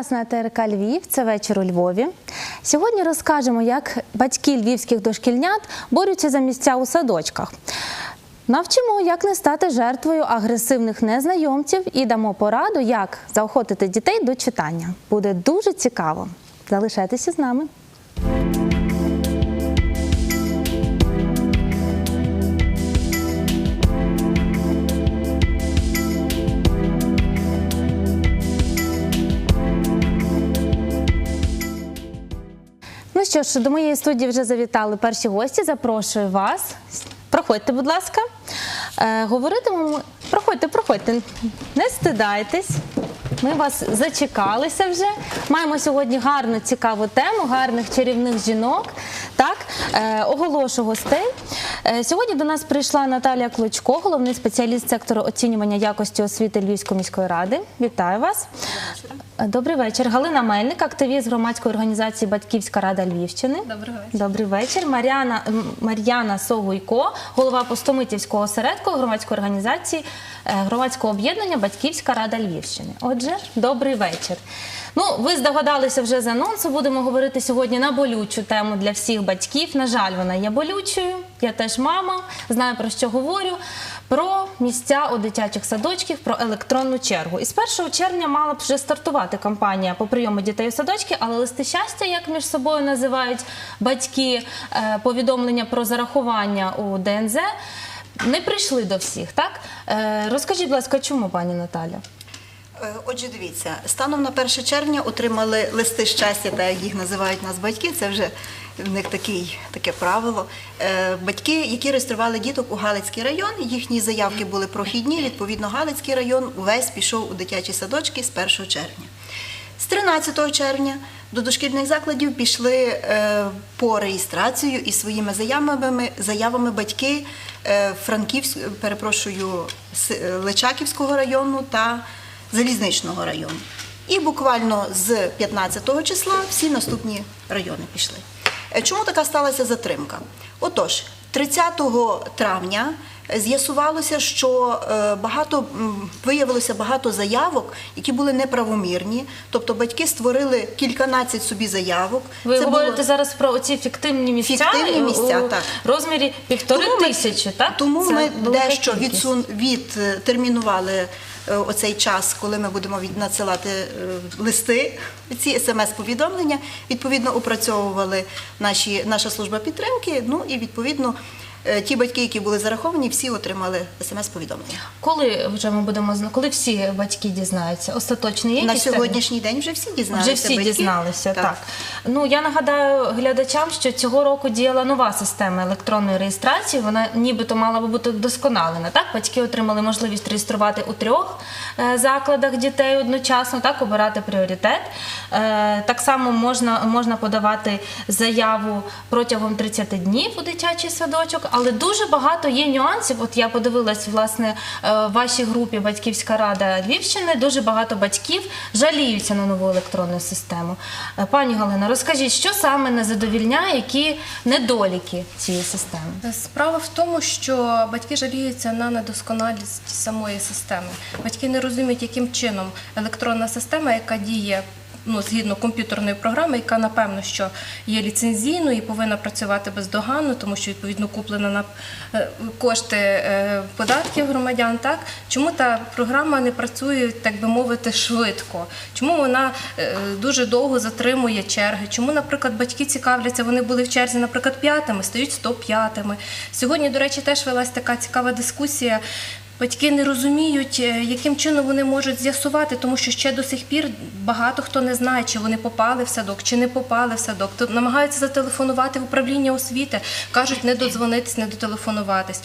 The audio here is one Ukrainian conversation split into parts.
Вас на ТРК Львів. Це вечір у Львові. Сьогодні розкажемо, як батьки львівських дошкільнят борються за місця у садочках. Навчимо, як не стати жертвою агресивних незнайомців і дамо пораду, як заохотити дітей до читання. Буде дуже цікаво. Залишайтеся з нами. Що ж, до моєї студії вже завітали перші гості. Запрошую вас. Проходьте, будь ласка. Е, говоритимемо. Проходьте, проходьте, не стидайтесь. Ми вас зачекалися вже. Маємо сьогодні гарну цікаву тему, гарних чарівних жінок. Так, е, оголошу гостей. Е, сьогодні до нас прийшла Наталія Клочко, головний спеціаліст сектору оцінювання якості освіти Львівської міської ради. Вітаю вас. Добрий вечір. Галина Мельник, активіст громадської організації Батьківська рада Львівщини. Доброго вечора. Добрий вечір. Мар'яна Мар'яна Согуйко, голова Постомитівського осередку громадської організації е, громадського об'єднання Батьківська рада Львівщини. Отже, добрий вечір. Ну, ви здогадалися вже з анонсу. Будемо говорити сьогодні на болючу тему для всіх батьків. На жаль, вона є болючою. Я теж мама, знаю про що говорю. Про місця у дитячих садочках, про електронну чергу. І з 1 червня мала б вже стартувати кампанія по прийому дітей у садочки, але листи щастя, як між собою називають батьки, е, повідомлення про зарахування у ДНЗ. Не прийшли до всіх, так? Е, Розкажіть, будь ласка, чому, пані Наталя? Е, Отже, дивіться, станом на 1 червня отримали листи щастя, так як їх називають нас батьки. Це вже в них такий, таке правило. Е, Батьки, які реєстрували діток у Галицький район, їхні заявки були прохідні. Відповідно, Галицький район увесь пішов у дитячі садочки з 1 червня. З 13 червня до дошкільних закладів пішли е, по реєстрацію і своїми заявами, заявами батьки е, Франківськ, перепрошую, Личаківського району та Залізничного району. І буквально з 15 числа всі наступні райони пішли. Е, Чому така сталася затримка? Отож, 30 травня з'ясувалося, що е, багато виявилося багато заявок, які були неправомірні. Тобто батьки створили кільканадцять собі заявок. Ви Це говорите було- зараз про оці фіктивні місця, Фіктивні місця, у так. розмірі півтори Тому ми- тисячі, так? Тому Це ми дещо відсун, відтермінували е, оцей час, коли ми будемо надсилати е, листи, ці смс-повідомлення. Відповідно, опрацьовували наші, наша служба підтримки. Ну і відповідно е, ті батьки, які були зараховані, всі отримали смс-повідомлення. Коли вже ми будемо зна- коли всі батьки дізнаються? Остаточний є На якийсь термін? сьогоднішній день вже всі дізналися. Вже всі батьки. дізналися, так. Ну я нагадаю глядачам, що цього року діяла нова система електронної реєстрації. Вона нібито мала би бути вдосконалена. Так, батьки отримали можливість реєструвати у трьох е, закладах дітей одночасно, так обирати пріоритет. Е, так само можна, можна подавати заяву протягом 30 днів у дитячий садочок, але дуже багато є нюансів. От я подивилась власне е, в вашій групі Батьківська рада Львівщини. Дуже багато батьків жаліються на нову електронну систему. Е, Пані Галина, розкажіть, що саме не задовільняє, які недоліки цієї системи? Справа в тому, що батьки жаліються на недосконалість самої системи. Батьки не розуміють, яким чином електронна система, яка діє. Ну, згідно комп'ютерної програми, яка напевно що є ліцензійною і повинна працювати бездоганно, тому що відповідно куплена на е, кошти е, податків громадян. Так чому та програма не працює, так би мовити, швидко? Чому вона е, дуже довго затримує черги? Чому, наприклад, батьки цікавляться, вони були в черзі, наприклад, п'ятими, стають 105-ми. Сьогодні, до речі, теж велась така цікава дискусія. Батьки не розуміють, е, яким чином вони можуть з'ясувати, тому що ще до сих пір багато хто не знає, чи вони попали в садок, чи не попали в садок. То намагаються зателефонувати в управління освіти, кажуть, не додзвонитись, не дотелефонуватись.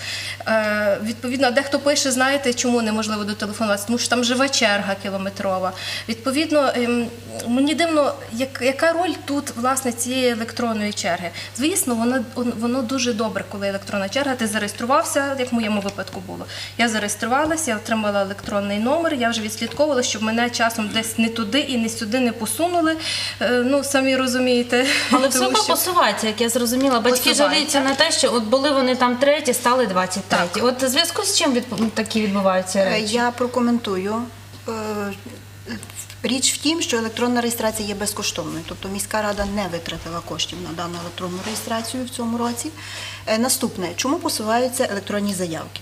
Е, відповідно, дехто пише, знаєте, чому неможливо дотелефонуватися, тому що там жива черга кілометрова. Відповідно, ем, мені дивно, як, яка роль тут власне цієї електронної черги. Звісно, воно, воно дуже добре, коли електронна черга. Ти зареєструвався, як в моєму випадку було. Я зареєструвалася, я отримала електронний номер. Я вже відслідковувала, щоб мене часом десь не туди і не сюди не посунули. Е, Ну самі розумієте, Але все що- посувається, як я зрозуміла. Батьки жаліються на те, що от були вони там треті, стали 23. От в зв'язку з чим відбу- такі відбуваються Е, речі? Я прокоментую. Е, Річ в тім, що електронна реєстрація є безкоштовною, тобто міська рада не витратила коштів на дану електронну реєстрацію в цьому році. Наступне, чому посуваються електронні заявки?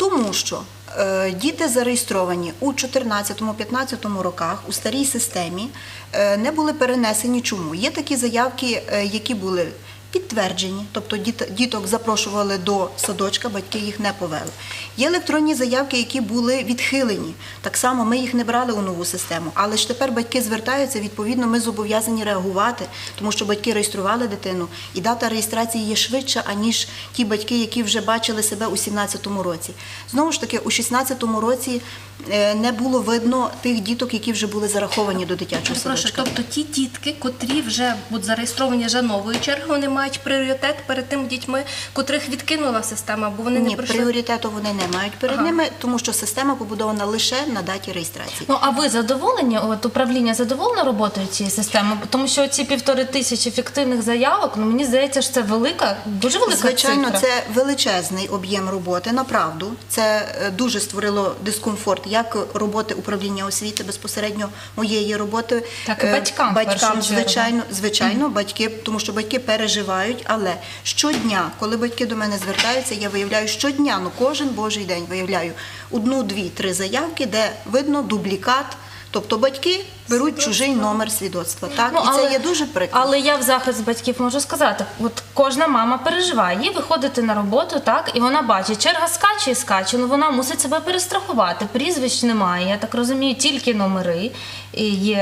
Тому що е, діти зареєстровані у 14-15 роках у старій системі е, не були перенесені. Чому? Є такі заявки, е, які були підтверджені, тобто діток запрошували до садочка, батьки їх не повели. Є електронні заявки, які були відхилені. Так само ми їх не брали у нову систему, але ж тепер батьки звертаються. Відповідно, ми зобов'язані реагувати, тому що батьки реєстрували дитину, і дата реєстрації є швидша, аніж ті батьки, які вже бачили себе у 17-му році. Знову ж таки, у 16-му році е, не було видно тих діток, які вже були зараховані до дитячого садочка. тобто ті дітки, котрі вже будуть зареєстровані вже новою чергою, вони мають пріоритет перед тими дітьми, котрих відкинула система, бо вони не Ні, пріоритету вони не мають перед Ага. ними, тому що система побудована лише на даті реєстрації. Ну а ви задоволені? От управління задоволено роботою цієї системи? Тому що ці півтори тисячі фіктивних заявок, ну мені здається, що це велика, дуже велика Звичайно, цифра. це величезний об'єм роботи. Направду це е, дуже створило дискомфорт як роботи управління освіти, безпосередньо моєї роботи. Так, і Е, батькам, батькам, звичайно, звичайно, батьки, тому що батьки переживають. Але щодня, коли батьки до мене звертаються, я виявляю щодня, ну кожен божий день виявляю одну, дві, три заявки, де видно дублікат. Тобто батьки беруть чужий номер свідоцтва. Так, Ну, і це є дуже прикро. Але я в захист батьків можу сказати, от кожна мама переживає, їй виходити на роботу, так, і вона бачить, черга скаче і скаче, ну вона мусить себе перестрахувати. Прізвищ немає, я так розумію, тільки номери є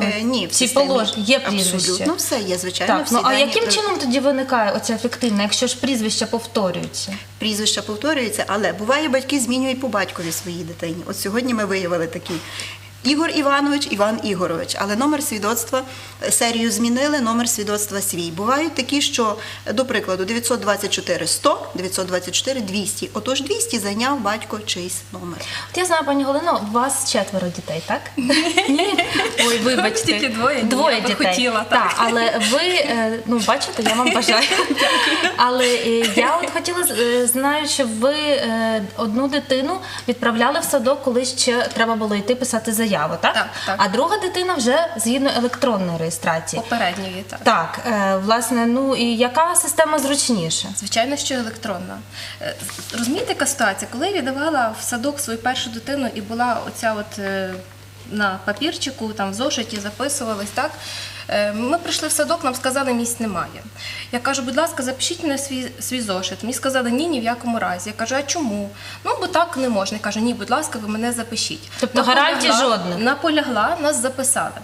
Е, ні, в ці системі полож, є прізвище. Абсолютно все є, звичайно. Так, ну а яким при- чином тоді виникає оця ефективна, якщо ж прізвища повторюються? прізвища повторюються, але буває, батьки змінюють по батькові своїй дитині. От сьогодні ми виявили такий. Ігор Іванович, Іван Ігорович, але номер свідоцтва е, серію змінили, номер свідоцтва свій. Бувають такі, що, е, до прикладу, 924 100, 924 200. Отож 200 зайняв батько чийсь номер. От я знаю, пані Галино, у вас четверо дітей, так? Ні. Ой, вибачте. Тільки двоє, Двоє дітей. хотіла, так. але ви, е, ну бачите, я вам бажаю. Але я от хотіла знаю, що ви одну дитину відправляли в садок, коли ще треба було йти писати заяву, так? Так, так. А друга дитина вже згідно електронної реєстрації. Попередньої так. Так, е, власне, ну і яка система зручніша? Звичайно, що електронна. Е, Розумієте, яка ситуація? Коли я віддавала в садок свою першу дитину і була оця от е, на папірчику, там в зошиті записувались, так? Е, Ми прийшли в садок, нам сказали, місць немає. Я кажу, будь ласка, запишіть мене свій, свій зошит. Мені сказали, ні, ні в якому разі. Я кажу, а чому? Ну, бо так не можна. Я кажу, ні, будь ласка, ви мене запишіть. Тобто гарантій жодних? Наполягла, нас записали.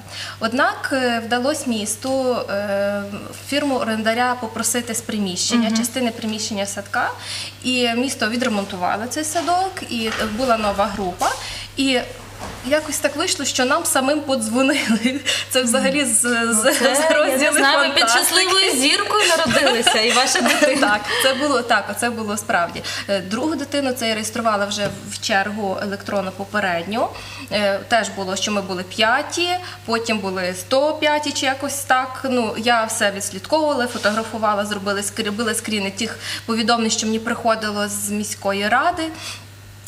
Однак е, вдалося місту е, фірму орендаря попросити з приміщення, частини приміщення садка, і місто відремонтувало цей садок, і була нова група. І Якось так вийшло, що нам самим подзвонили. Це взагалі з, з, Ну, Це, з розділу знаю, ви під щасливою зіркою народилися, і ваша дитина. Так, це було так, це було справді. Е, Другу дитину це я реєструвала вже в чергу електронну попередню. Е, Теж було, що ми були п'яті, потім були 105 чи якось так. Ну я все відслідковувала, фотографувала, зробила скрі- робила скріни тих повідомлень, що мені приходило з міської ради.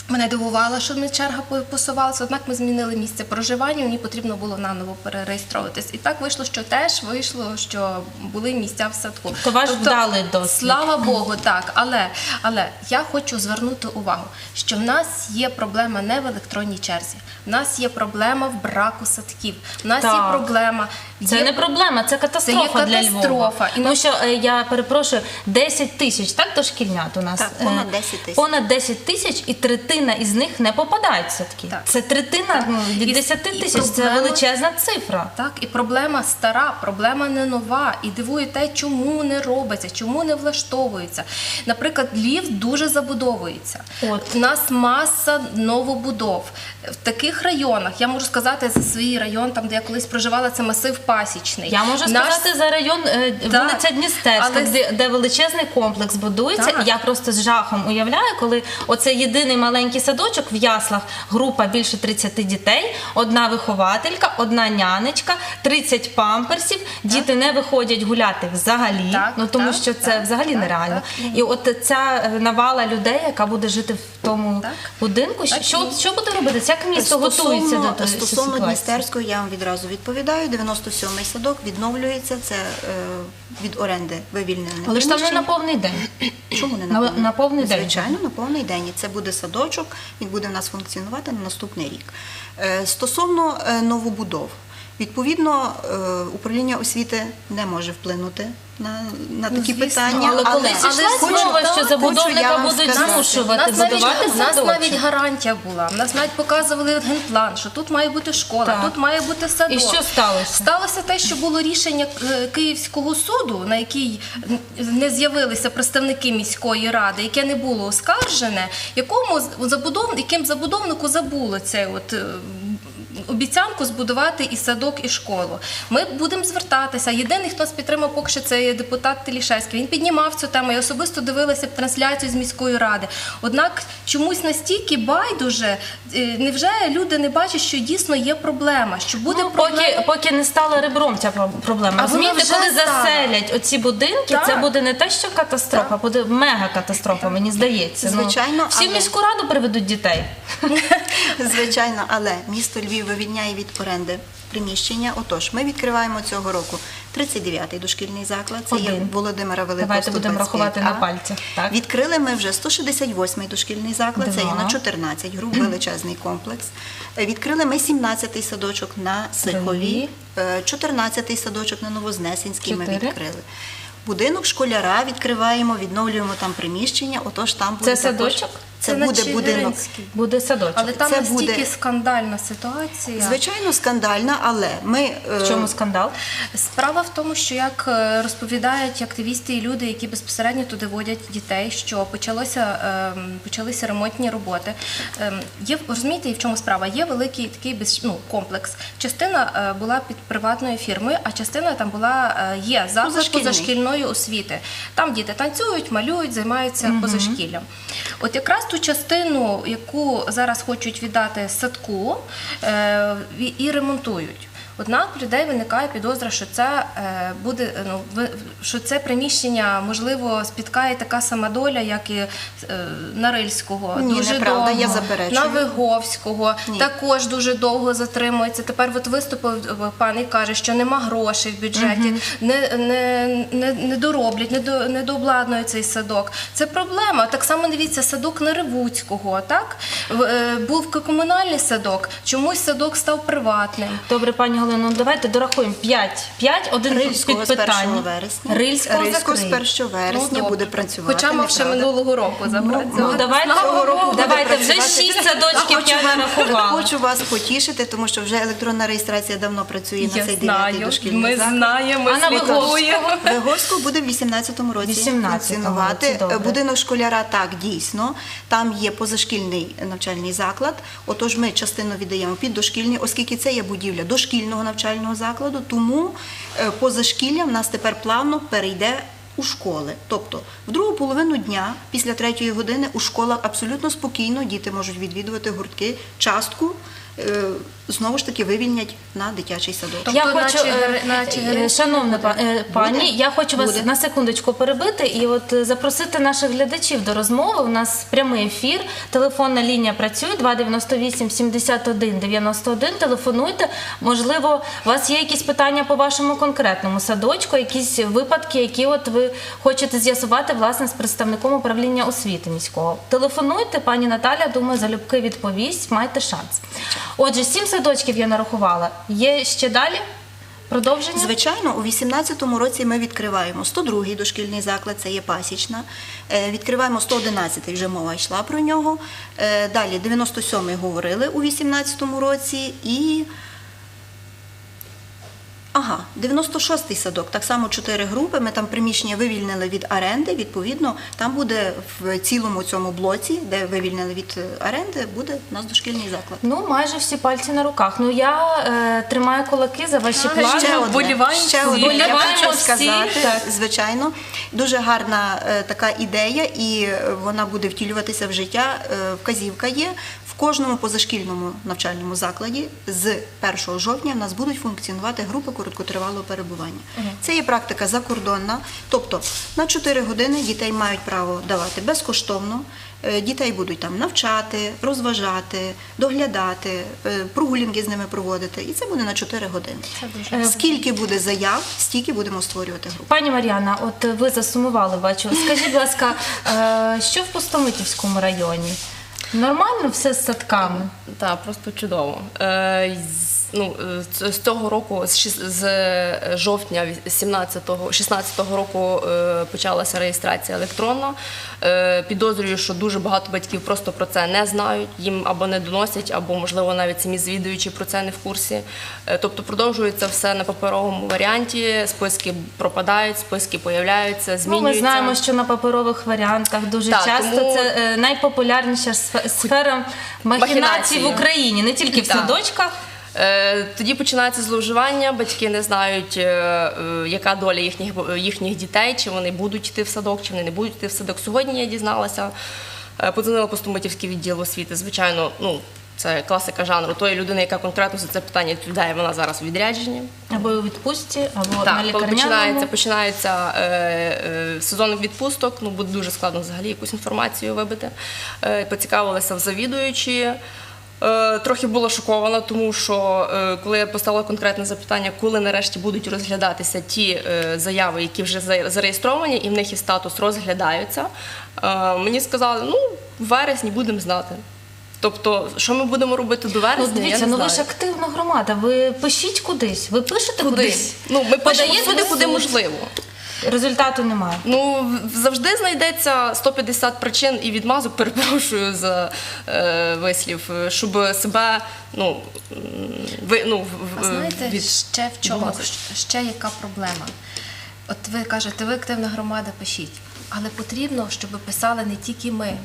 Мене дивувало, що ми черга посувалася, однак ми змінили місце проживання, мені потрібно було наново перереєстровуватись. І так вийшло, що теж вийшло, що були місця в садку. То ваш вдалий досвід. Слава Богу, так. Але, але я хочу звернути увагу, що в нас є проблема не в електронній черзі. В нас є проблема в браку садків. В нас Так. є проблема. Це є не проблема, це катастрофа Це є для Львова. катастрофа. І Тому що е, я перепрошую, 10 тисяч, так дошкільнят у нас Так, Е, понад 10 тисяч. Понад 10 тисяч, і третина із них не попадають в садки. Так. Це третина ну, від 10 і тисяч. Це величезна цифра. Так, і проблема стара, проблема не нова. І дивує те, чому не робиться, чому не влаштовується. Наприклад, Львів дуже забудовується. От. У нас маса новобудов. В таких районах, я можу сказати за свій район, там де я колись проживала, це масив Пасічний. Я можу Наш- сказати за район е, Так. вулиця Дністерська, Але- де, де величезний комплекс будується. Так. Я просто з жахом уявляю, коли оце єдиний маленький садочок в яслах, група більше 30 дітей, одна вихователька, одна нянечка, 30 памперсів. Діти не виходять гуляти взагалі. Так, ну тому так, що це так, взагалі нереально. І от ця е, навала людей, яка буде жити в тому будинку. Що, що буде робитися? Як місто готується до тої стосовно ситуації? Дністерського, я вам відразу відповідаю. 97-й садок відновлюється. Це е, від оренди вивільнене. Але ж там не на повний день. Чому не на- на, на повний день. Звичайно, на повний день. І це буде садочок, він буде в нас функціонувати на наступний рік. Е, Стосовно е, новобудов. Відповідно, е, управління освіти не може вплинути на, на такі звісно, питання. Але але зійшла хочу- змова, що забудовника будуть змушувати нас будувати у нас навіть гарантія була. У нас навіть показували генплан, що тут має бути школа, Так. тут має бути садок. І що сталося? Сталося те, що було рішення е, Київського суду, на який не з'явилися представники міської ради, яке не було оскаржене, якому забудов, яким забудовнику забуло це от. Обіцянку збудувати і садок, і школу. Ми будемо звертатися. Єдиний, хто нас підтримав, поки що це є депутат Телішевський. Він піднімав цю тему. Я особисто дивилася трансляцію з міської ради. Однак чомусь настільки байдуже, е, невже люди не бачать, що дійсно є проблема, що буде Ну, проблема. поки, поки не стала ребром ця проблема. А Розумієте, коли стала. заселять оці будинки, Так. це буде не те, що катастрофа, Так. буде мега катастрофа, мені здається. Ну, Звичайно, всі в але- міську раду приведуть дітей. Звичайно, але місто Львів вивільняє від оренди приміщення. Отож, ми відкриваємо цього року 39-й дошкільний заклад. Це є Один. Володимира Великого. Давайте будемо 125А. рахувати на пальцях, так. Відкрили ми вже 168-й дошкільний заклад. Це є Два. на 14 груп, величезний комплекс. Е, Відкрили ми 17-й садочок на Сихові, е, 14-й садочок на Новознесенській. Ми Чотири. відкрили. Будинок школяра відкриваємо, відновлюємо там приміщення. Отож, там буде Це також- садочок? Це, Це буде будинок. Буде садочок. Але там Це настільки буде- скандальна ситуація. Звичайно, скандальна, але ми е, В чому скандал? Справа в тому, що як е, розповідають активісти і люди, які безпосередньо туди водять дітей, що почалося ем, почалися ремонтні роботи. Ем, Є розумієте, і в чому справа? Є великий такий ну, комплекс. Частина е, була під приватною фірмою, а частина там була є Позашкільний. позашкільної освіти. Там діти танцюють, малюють, займаються позашкіллям. От якраз ту частину, яку зараз хочуть віддати садку, е, і- і ремонтують. Однак у людей виникає підозра, що це е, буде ну що це приміщення можливо спіткає така сама доля, як і е, Нарильського. Ні, дуже неправда, довго. я заперечую. Навиговського Ні. також дуже довго затримується. Тепер от виступив е, пан і каже, що нема грошей в бюджеті, не, не, не, не дороблять, не, до, не дообладнують цей садок. Це проблема. Так само дивіться, садок Наривуцького, так? Був комунальний садок, чомусь садок став приватним. Добре, пані Галино, ну давайте дорахуємо 5. 5 один Рильського з 1 вересня. Рильського, Рильського з 1 вересня добре. буде працювати. Хоча мав ще минулого року забрати. Ну, давайте, року давайте вже 6 садочків Хочу я нарахувала. Хочу вас потішити, тому що вже електронна реєстрація давно працює на цей знаю, 9 дошкільний ми заклад. знаємо, А на слідкуємо. Виговського буде в 18-му році 18-му функціонувати. році, добре. Будинок школяра так дійсно. Там є позашкільний навчальний заклад. Отож, ми частину віддаємо під дошкільний, оскільки це є будівля дошкільного навчального закладу. Тому е, позашкілля в нас тепер плавно перейде. У школи, тобто в другу половину дня після третьої години у школах абсолютно спокійно діти можуть відвідувати гуртки, частку е, знову ж таки вивільнять на дитячий садок. Тобто я хочу, Чигири- е, на е, шановна буде? па- е, пані, Буде. я хочу вас Буде. на секундочку перебити і от е, запросити наших глядачів до розмови. У нас прямий ефір. Телефонна лінія працює 298 71 91. Телефонуйте. Можливо, у вас є якісь питання по вашому конкретному садочку, якісь випадки, які от ви хочете з'ясувати власне з представником управління освіти міського. Телефонуйте, пані Наталя, думаю, залюбки відповість. Майте шанс. Отже, сім садочків я нарахувала. Є ще далі? Продовження? Звичайно, у 18-му році ми відкриваємо 102-й дошкільний заклад, це є пасічна. Е, Відкриваємо 111-й, вже мова йшла про нього. Е, Далі 97-й говорили у 18-му році і. Ага, 96-й садок, так само чотири групи. Ми там приміщення вивільнили від оренди. Відповідно, там буде в цілому цьому блоці, де вивільнили від е, оренди, буде у нас дошкільний заклад. Ну, майже всі пальці на руках. Ну я е, тримаю кулаки за ваші плани. ще. Вболіваємо ще всі. одне. Я хочу всі, сказати, так. звичайно, дуже гарна е, така ідея, і е, вона буде втілюватися в життя. Е, вказівка є. Кожному позашкільному навчальному закладі з 1 жовтня в нас будуть функціонувати групи короткотривалого перебування. Це є практика закордонна, тобто на 4 години дітей мають право давати безкоштовно. Е, Дітей будуть там навчати, розважати, доглядати, е, прогулянки з ними проводити. І це буде на 4 години. Е, Скільки буде заяв, стільки будемо створювати групу. Пані Мар'яна, от ви засумували, бачу. Скажіть, будь ласка, що в Пустомитівському районі? Нормально все з садками? Так, просто чудово. Е, ну, е, з- цього року, з, е, жовтня 17-го, 16-го року е, почалася реєстрація електронна. Е, підозрюю, що дуже багато батьків просто про це не знають, їм або не доносять, або, можливо, навіть самі звідуючі про це не в курсі. Тобто продовжується все на паперовому варіанті, списки пропадають, списки появляються, Ну, ми знаємо, що на паперових варіантах дуже Так, часто тому- це найпопулярніша сфе- сфера махінацій Махінації. в Україні, не тільки в Так. садочках. Е, Тоді починається зловживання. Батьки не знають, е, е, яка доля їхніх їхніх дітей, чи вони будуть йти в садок, чи вони не будуть йти в садок. Сьогодні я дізналася, подзвонила Постомитівський відділ освіти. Звичайно, ну це класика жанру. Тої людини, яка конкретно за це питання відповідає, вона зараз у відрядженні. Або у відпустці, або Так, коли лікарняному. починається, починається е, е, сезон відпусток, ну буде дуже складно взагалі якусь інформацію вибити. Е, поцікавилася в завідуючі. Е, трохи була шокована, тому що е, коли я поставила конкретне запитання, коли нарешті будуть розглядатися ті е, заяви, які вже за- зареєстровані, і в них і статус розглядаються, мені сказали, ну в вересні будемо знати. Тобто, що ми будемо робити до вересня? Ну, дивіться, я не ну знаю. ви ж активна громада. Ви пишіть кудись, ви пишете Куди? кудись. Ну, ми пишемо Подаєте куди можливо. Результату немає. Ну завжди знайдеться 150 причин і відмазок, перепрошую за е, вислів, щоб себе ну, ви, ну в- А знаєте, від- ще в чому? Ще яка проблема? От ви кажете, ви активна громада, пишіть. Але потрібно, щоб писали не тільки ми.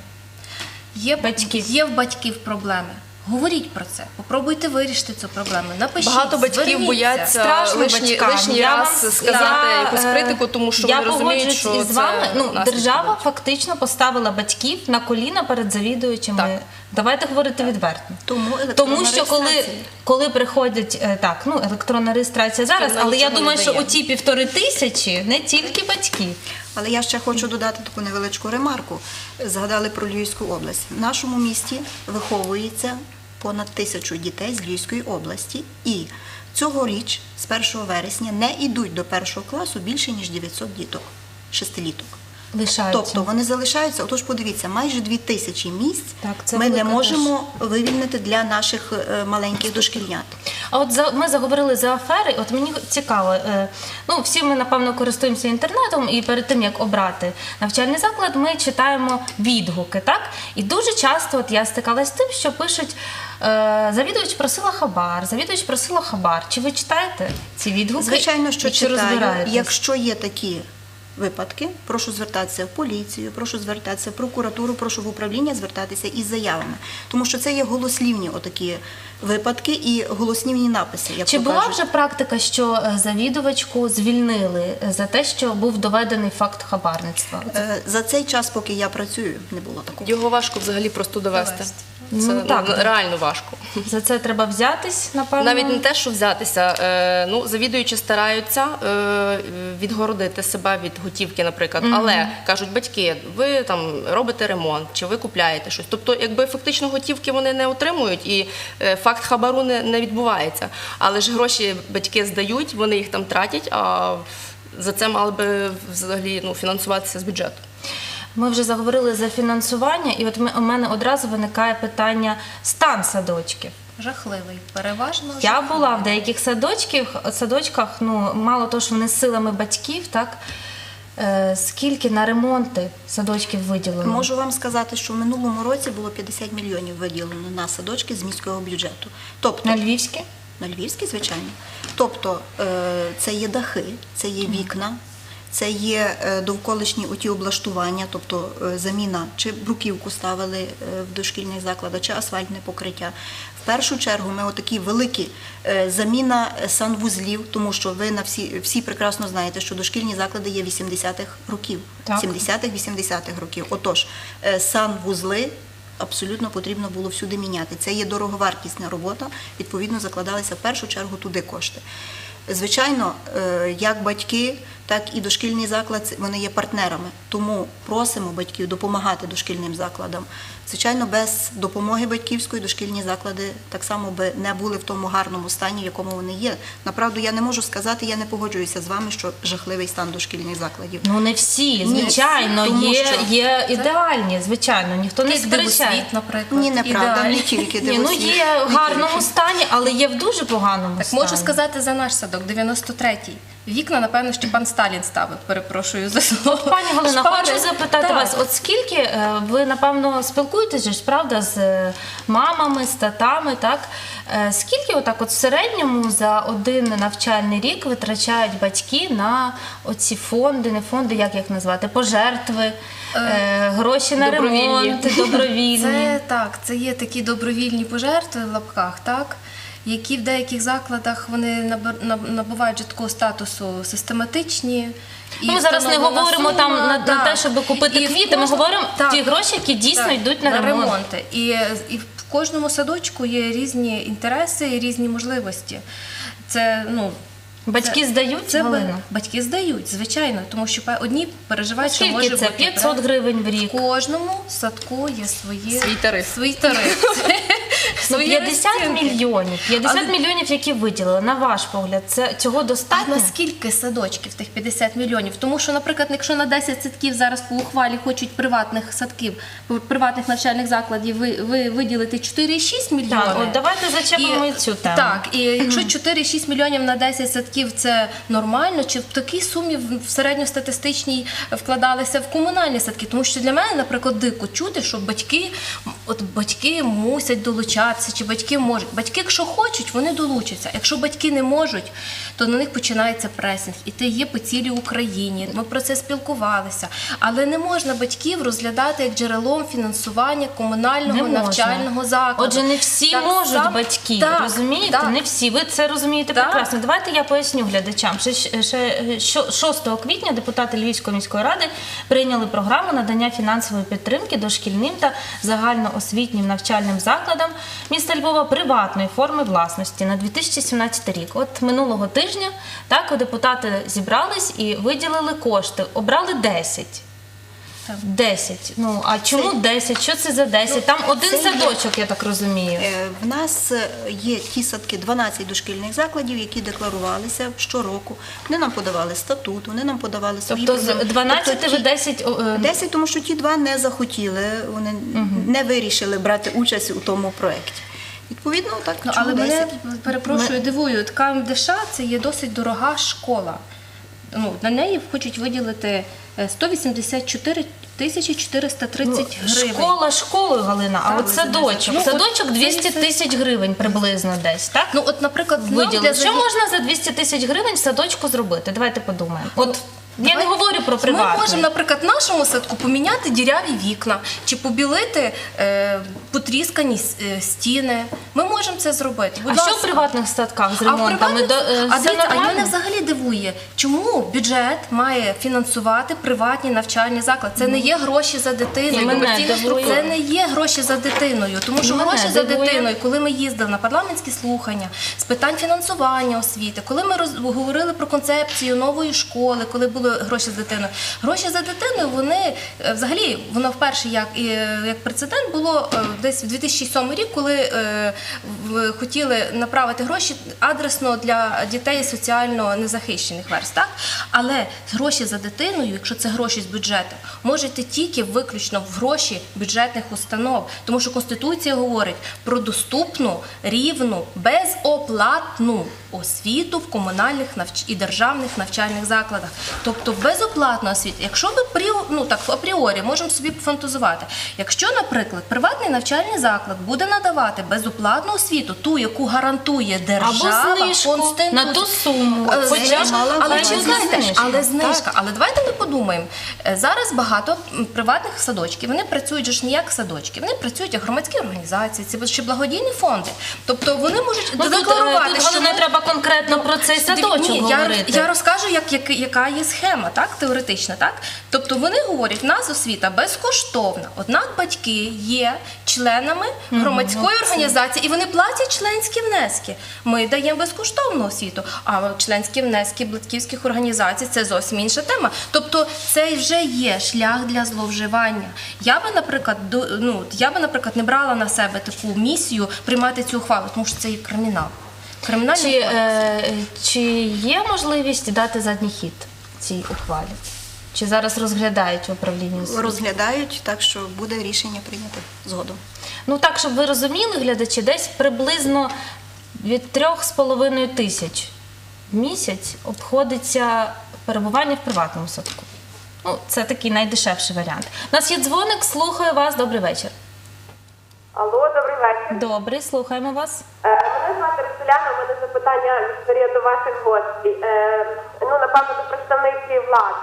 Є, Батьки. є в батьків проблеми. Говоріть про це. Попробуйте вирішити цю проблему. Напишіть. Багато батьків зверніться. бояться Страшно лишні, батькам. лишній Я раз вам- сказати я, якусь е, критику, тому що я вони розуміють, що із це вами. Ну, держава фактично поставила батьків на коліна перед завідуючими. Так. Давайте говорити відверто. Тому Тому що коли, коли приходять е, так, ну електронна реєстрація зараз, але я думаю, що дає. оті півтори тисячі не тільки батьки. Але я ще хочу додати таку невеличку ремарку. Згадали про Львівську область. В нашому місті виховується понад тисячу дітей з Львівської області, і цьогоріч, з 1 вересня, не йдуть до першого класу більше ніж 900 діток, шестиліток. Лишаються. Тобто вони залишаються. Отож, подивіться, майже дві тисячі місць Так, це ми не можемо вивільнити для наших е, маленьких дошкільнят. А от за ми заговорили за афери. От мені цікаво. е, Ну всі ми напевно користуємося інтернетом, і перед тим як обрати навчальний заклад, ми читаємо відгуки, так? І дуже часто от я стикалась з тим, що пишуть. е, Завідувач просила хабар, завідувач просила хабар. Чи ви читаєте ці відгуки? Звичайно, що читаю. Якщо є такі випадки, прошу звертатися в поліцію, прошу звертатися в прокуратуру, прошу в управління звертатися із заявами. Тому що це є голослівні отакі випадки і голослівні написи. Як Чи то була кажуть. вже практика, що е, завідувачку звільнили е, за те, що був доведений факт хабарництва? Е, За цей час, поки я працюю, не було такого. Його важко взагалі просто довести. Довести. Це Ну, ну, так. реально важко. За це треба взятись, напевно. Навіть не те, що взятися. Е, ну, завідуючі стараються е, відгородити себе від готівки, наприклад. Але кажуть, батьки, ви там робите ремонт чи ви купляєте щось. Тобто, якби фактично готівки вони не отримують, і е, факт хабару не, не відбувається. Але ж гроші батьки здають, вони їх там тратять, а за це мали би взагалі ну, фінансуватися з бюджету. Ми вже заговорили за фінансування, і от ми- у мене одразу виникає питання стан садочків. Жахливий. Переважно. Я жахливий. була в деяких садочків, садочках, ну мало того, що вони силами батьків, так скільки на ремонти садочків виділено? Можу вам сказати, що в минулому році було 50 мільйонів виділено на садочки з міського бюджету. Тобто на львівські? На львівські, звичайно. Тобто е, це є дахи, це є вікна, це є е, довколишні оті облаштування, тобто е, заміна, чи бруківку ставили е, в дошкільних закладах, чи асфальтне покриття. В першу чергу ми отакі великі заміна санвузлів, тому що ви на всі, всі прекрасно знаєте, що дошкільні заклади є 80-х років, Так. 70-х, 80-х років. Отож, санвузли абсолютно потрібно було всюди міняти. Це є дороговартісна робота, відповідно, закладалися в першу чергу туди кошти. Звичайно, як батьки, так і дошкільний заклад вони є партнерами. Тому просимо батьків допомагати дошкільним закладам. Звичайно, без допомоги батьківської дошкільні заклади так само би не були в тому гарному стані, в якому вони є. Направду, я не можу сказати, я не погоджуюся з вами, що жахливий стан дошкільних закладів. Ну не всі, Ні, звичайно, тому є, що- є ідеальні, звичайно, ніхто не сперечає. наприклад. Ні, неправда, не тільки Ні, ну є в гарному стані, але є в дуже поганому Так стані. можу сказати за наш садок, 93-й. Вікна, напевно, що пан Сталін ставив, перепрошую за слово. Пані Галина, Шпари. хочу запитати Так. вас, от скільки е, ви напевно спілкуєтесь же ж, правда, з е, мамами, з татами, так? Е, Скільки отак от в середньому за один навчальний рік витрачають батьки на оці фонди, не фонди, як їх назвати, пожертви, е, гроші на добровільні. ремонт, добровільні? Це так, це є такі добровільні пожертви в лапках, так. Які в деяких закладах вони набувають вже такого статусу систематичні. і Ну, Ми зараз не говоримо там сума, на, на те, щоб купити І в квіти. Ми говоримо так. ті гроші, які дійсно Так, йдуть на, ремонт. ремонти. І, і в кожному садочку є різні інтереси і різні можливості. Це ну. Батьки здають, це Галина? батьки здають, звичайно, тому що одні переживають, що може це? бути 500 гривень в В рік. кожному садку є свої Свій тариф. Свій тариф. Ну, 50 розцінки. мільйонів. 50 Але- мільйонів, які виділили, на ваш погляд, це цього достатньо? А наскільки садочків тих 50 мільйонів? Тому що, наприклад, якщо на 10 садків зараз по ухвалі хочуть приватних садків, приватних навчальних закладів ви, ви виділити 4,6 мільйонів. Так, от давайте зачепимо і цю тему. Так, і якщо 4-6 мільйонів на 10 садків це нормально, чи в такій сумі в в середньостатистичній вкладалися в комунальні садки? Тому що для мене, наприклад, дико чути, що батьки, от батьки мусять долучатися, чи батьки можуть. Батьки, якщо хочуть, вони долучаться. Якщо батьки не можуть, то на них починається пресинг. І те є по цілій Україні. Ми про це спілкувалися. Але не можна батьків розглядати як джерелом фінансування комунального Не можна. навчального закладу. Отже, не всі Так можуть сам- батьки, Так, розумієте? так. Не всі. Ви це розумієте Так. прекрасно. Давайте я поясню глядачам. Ще, ще що- 6 квітня депутати Львівської міської ради прийняли програму надання фінансової підтримки дошкільним та загальноосвітнім навчальним закладам міста Львова приватної форми власності на 2017 рік. От минулого тижня так депутати зібрались і виділили кошти. Обрали 10. Так. 10. Ну а чому 10? Що це за 10? Там один це є- садочок, я так розумію. Е, В нас е, є ті садки, 12 дошкільних закладів, які декларувалися щороку. Вони нам подавали статут, вони нам подавали свої Тобто з програми. 12 Тобто ви ті- 10 о, е, 10, тому що ті два не захотіли, вони не вирішили брати участь у тому проєкті. Відповідно, так Ну, чому але 10? мене перепрошую, дивую. Така МДШ це є досить дорога школа. Ну, на неї хочуть виділити 184 тисячі 430 гривень. Ну, школа школи, Галина, а от садочок. Ну, Садочок це 200 тисяч гривень приблизно десь, так? Ну, от, наприклад, нам Виділили. для Що можна за 200 тисяч гривень в садочку зробити? Давайте подумаємо. От я не говорю про Ми можемо, наприклад, в нашому садку поміняти діряві вікна чи побілити е, потріскані с- е, стіни. Ми можемо це зробити. Будь А що ласка. в приватних садках з А в ремонтами? приватних- До- е, а все дивіться, а нормально? мене взагалі дивує, чому бюджет має фінансувати приватні навчальні заклади. Це не є гроші за І дитиною. мене комерційна дивує. структура. Це не є гроші за дитиною, тому що І мене гроші за дивує. дитиною, коли ми їздили на парламентські слухання з питань фінансування освіти, коли ми роз... говорили про концепцію нової школи, коли були гроші за дитиною. Гроші за дитиною, вони е, взагалі воно вперше як, як прецедент було е, десь в 2007 рік, коли е, хотіли направити гроші адресно для дітей соціально незахищених верст. Так? Але гроші за дитиною, якщо це гроші з бюджету, можете тільки виключно в гроші бюджетних установ, тому що Конституція говорить про доступну, рівну, безоплатну освіту в комунальних і державних навчальних закладах. Тобто безоплатна освіта. Якщо ви при... ну, так, апріорі можемо собі пофантазувати, якщо, наприклад, приватний навчальний заклад буде надавати безоплатну освіту, ту, яку гарантує держава, Або знижку на ту суму. Е, Хоча б але чи знаєте, знижка. але знижка. Так. Але давайте ми подумаємо. Е, Зараз багато м, приватних садочків вони працюють же ж не як садочки, вони працюють як громадські організації, це чи благодійні фонди. Тобто вони можуть Ну, тут, е, декларувати, тут що Галина, ми- треба конкретно про цей садочок Ні, я, говорити. я розкажу, як, як, яка є схема, так, теоретична, так? Тобто вони говорять, в нас освіта безкоштовна, однак батьки є членами громадської організації, і вони платять членські внески. Ми даємо безкоштовну освіту, а членські внески батьківських організацій це зовсім інша тема. Тобто це вже є шлях для зловживання. Я би, наприклад, до, ну, я би, наприклад, не брала на себе таку місію приймати цю ухвалу, тому що це є кримінал. Кримінальний Чи, е, чи є можливість дати задній хід цій ухвалі? Чи зараз розглядають в управлінні освіти? Розглядають, так що буде рішення прийнято згодом. Ну так, щоб ви розуміли, глядачі, десь приблизно від трьох з половиною тисяч в місяць обходиться перебування в приватному садку. Ну, це такий найдешевший варіант. У нас є дзвоник, слухаю вас. Добрий вечір. Алло, добрий вечір. Добрий, слухаємо вас. Е, Мене звати Роксоляна, у мене запитання Вікторія до ваших гостей. Е, ну, напевно, до представників влад.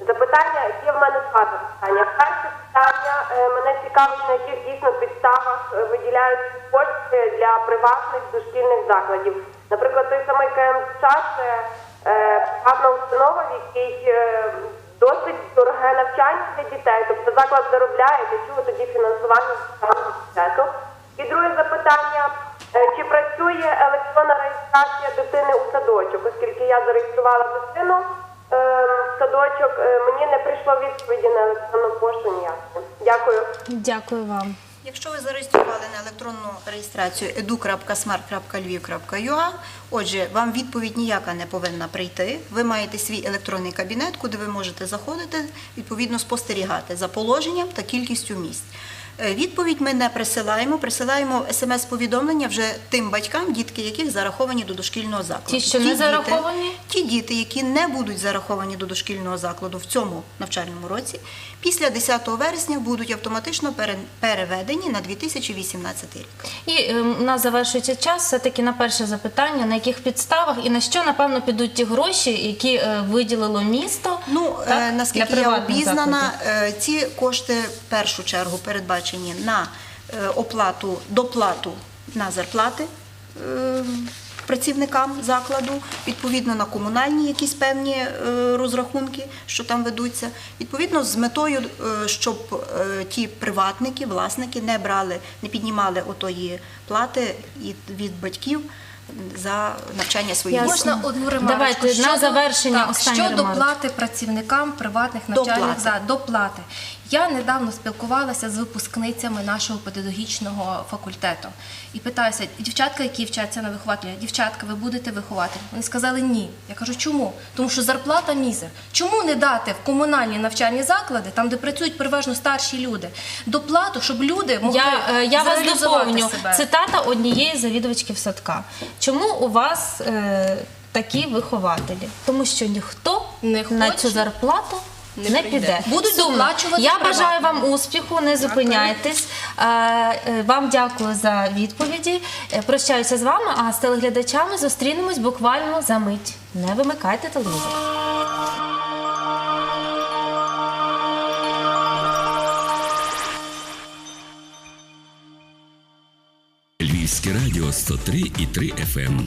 Запитання, є в мене два запитання. Перше питання е, мене цікавить, на яких дійсно підставах е, виділяють кошти для приватних дошкільних закладів. Наприклад, той самий КМЧ це е, приватна установа, в якій е, досить дороге навчання для дітей. Тобто заклад заробляє, для чого тоді фінансування бюджету. І друге запитання: чи працює електронна реєстрація дитини у садочок? Оскільки я зареєструвала дитину е, в садочок, е, мені не прийшло відповіді на електронну пошту ніяк. Дякую. Дякую вам. Якщо ви зареєстрували на електронну реєстрацію edu.smart.lviv.ua, отже, вам відповідь ніяка не повинна прийти. Ви маєте свій електронний кабінет, куди ви можете заходити, відповідно спостерігати за положенням та кількістю місць. Е, Відповідь ми не присилаємо, присилаємо смс-повідомлення вже тим батькам, дітки яких зараховані до дошкільного закладу. Ті, що не зараховані? Ті діти, які не будуть зараховані до дошкільного закладу в цьому навчальному році, після 10 вересня будуть автоматично переведені на 2018 рік. І е, у нас завершується час. Все-таки на перше запитання, на яких підставах і на що, напевно, підуть ті гроші, які е, виділило місто. Ну, так, наскільки для я обізнана, закладів? ці кошти в першу чергу передбачені на е, оплату, доплату на зарплати е, працівникам закладу, відповідно на комунальні якісь певні е, розрахунки, що там ведуться, відповідно з метою, щоб ті приватники, власники не брали, не піднімали отої плати від батьків за навчання своїх. Можна одну ремарку? Давайте, на завершення так, щодо плати працівникам приватних навчальних закладів. Доплати. Я недавно спілкувалася з випускницями нашого педагогічного факультету і питаюся, дівчатка, які вчаться на вихователя, дівчатка, ви будете вихователем? Вони сказали ні. Я кажу, чому? Тому що зарплата мізер. Чому не дати в комунальні навчальні заклади, там де працюють переважно старші люди, доплату, щоб люди могли Я, е, я вас доповню. себе? Цитата однієї завідувачки садка. Чому у вас е, такі вихователі? Тому що ніхто Не на хоче, цю зарплату не не, піде. Будуть Сумно. доплачувати Я бажаю вам успіху, не зупиняйтесь. Е, е, Вам дякую за відповіді. Е, Прощаюся з вами, а з телеглядачами зустрінемось буквально за мить. Не вимикайте телевізор. Львівське радіо 103 і 3 FM.